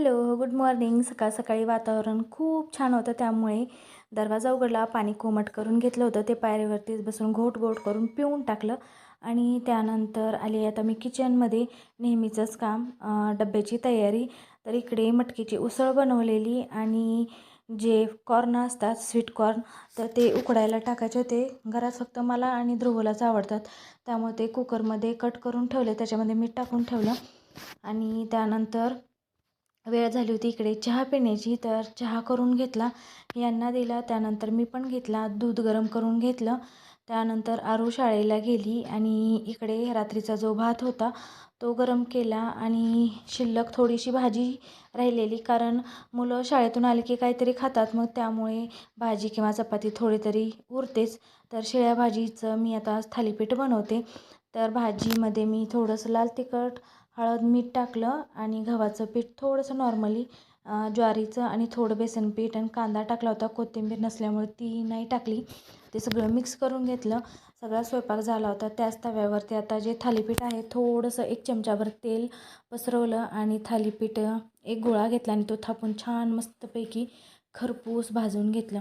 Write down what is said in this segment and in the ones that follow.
Hello good morning. सकाळ सकाळी वातावरण खूप छान होतं. त्यामुळे दरवाजा उघडला पाणी कोमट करून घेतलं होतं. ते पायरीवरतीच बसून घोट घोट करून पिऊन टाकलं. आणि त्यानंतर आली आता मी किचनमध्ये नेहमीचंच काम डब्याची तयारी. तर इकडे मटकीची उसळ बनवलेली आणि जे कॉर्न असतात स्वीट कॉर्न तर ते उकडायला टाकायचे होते. घरात फक्त मला आणि ध्रुवलाच आवडतात. त्यामुळे ते कुकरमध्ये कट करून ठेवले. त्याच्यामध्ये मीठ टाकून ठेवलं. आणि त्यानंतर वेळ झाली होती इकडे. चहा पिण्याची तर चहा करून घेतला. यांना दिला त्यानंतर मी पण घेतला. दूध गरम करून घेतलं. त्यानंतर आरू शाळेला गेली आणि इकडे रात्रीचा जो भात होता तो गरम केला आणि शिल्लक थोडीशी भाजी राहिलेली. कारण मुलं शाळेतून आली की काहीतरी खातात मग त्यामुळे भाजी किंवा चपाती थोडी तरी उरतेच. तर शिळ्या भाजीचं मी आता थालीपीठ बनवते. तर भाजीमध्ये मी थोडंसं लाल तिखट हळद मीठ टाकलं आणि गव्हाचं पीठ थोडंसं नॉर्मली ज्वारीचं आणि थोडं बेसन पीठ आणि कांदा टाकला होता. कोथिंबीर नसल्यामुळे ती नाही टाकली. ते सगळं मिक्स करून घेतलं. सगळा स्वयंपाक झाला होता. त्याच तव्यावरती आता जे थालीपीठ आहे थोडंसं एक चमचाभर तेल पसरवलं आणि थालीपीठ एक गोळा घेतला आणि तो थापून छान मस्तपैकी खरपूस भाजून घेतलं.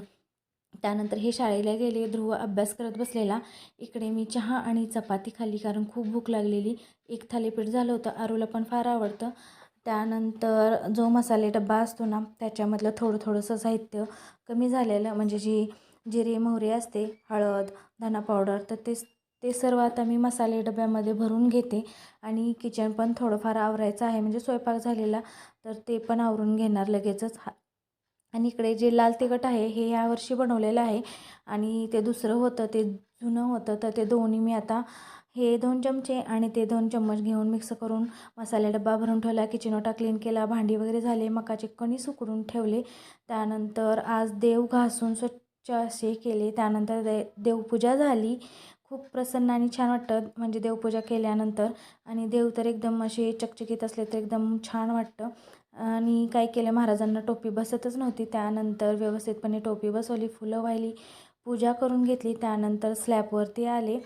त्यानंतर हे शाळेला गेले ध्रुव अभ्यास करत बसलेला. इकडे मी चहा आणि चपाती खाल्ली कारण खूप भूक लागलेली. एक थालीपीठ झालं होतं आरूला पण फार आवडतं. त्यानंतर जो मसाले डब्बा असतो ना त्याच्यामधलं थोडं थोडंसं साहित्य कमी झालेलं म्हणजे जी जिरे मोहरी असते हळद धना पावडर तर ते ते सर्व आता मी मसाले डब्यामध्ये भरून घेते. आणि किचन पण थोडंफार आवरायचं आहे म्हणजे स्वयंपाक झालेला तर ते पण आवरून घेणार लगेचच. हा आणि इकडे जे लाल तिखट आहे हे यावर्षी बनवलेलं आहे. आणि ते दुसरं होतं ते जुनं होतं तर ते दोन्ही मी आता हे दोन चमचे आणि ते दोन चम्मच घेऊन मिक्स करून मसाला डब्बा भरून ठेवला किचन ओटा क्लीन केला भांडी वगैरे झाले मकाचे कणीस उकडून ठेवले. त्यानंतर आज देव घासून स्वच्छ असे केले. त्यानंतर दे देवपूजा झाली. खूप प्रसन्न आणि छान वाटतं म्हणजे देवपूजा केल्यानंतर. आणि देव तर एकदम असे चकचकीत असले तर एकदम छान वाटतं. आणि काय केलं महाराजांना टोपी बसतच नव्हती. त्यानंतर व्यवस्थितपणे टोपी बसवली फुलं वाहिली पूजा करून घेतली. त्यानंतर स्लॅबवरती आले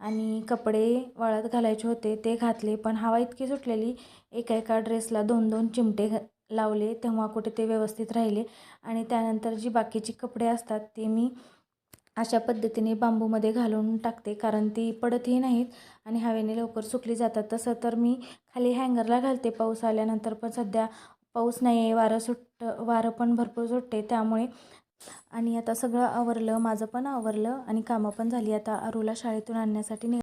आणि कपडे वाळत घालायचे होते ते घातले. पण हवा इतकी सुटलेली एका एका ड्रेसला दोन दोन चिमटे लावले. तेव्हा कुठे ते व्यवस्थित राहिले. आणि त्यानंतर जी बाकीची कपडे असतात ते मी अशा पद्धतीने बांबूमध्ये घालून टाकते. कारण ती पडतही नाहीत आणि हवेने लवकर सुकली जातात. तसं तर मी खाली हँगरला घालते. पाऊस आल्यानंतर पण सध्या पाऊस नाही आहे वारं सुट वारं पण भरपूर सुटते त्यामुळे. आणि आता सगळं आवरलं माझं पण आवरलं आणि कामं पण झाली. आता अरूला शाळेतून आणण्यासाठी निघ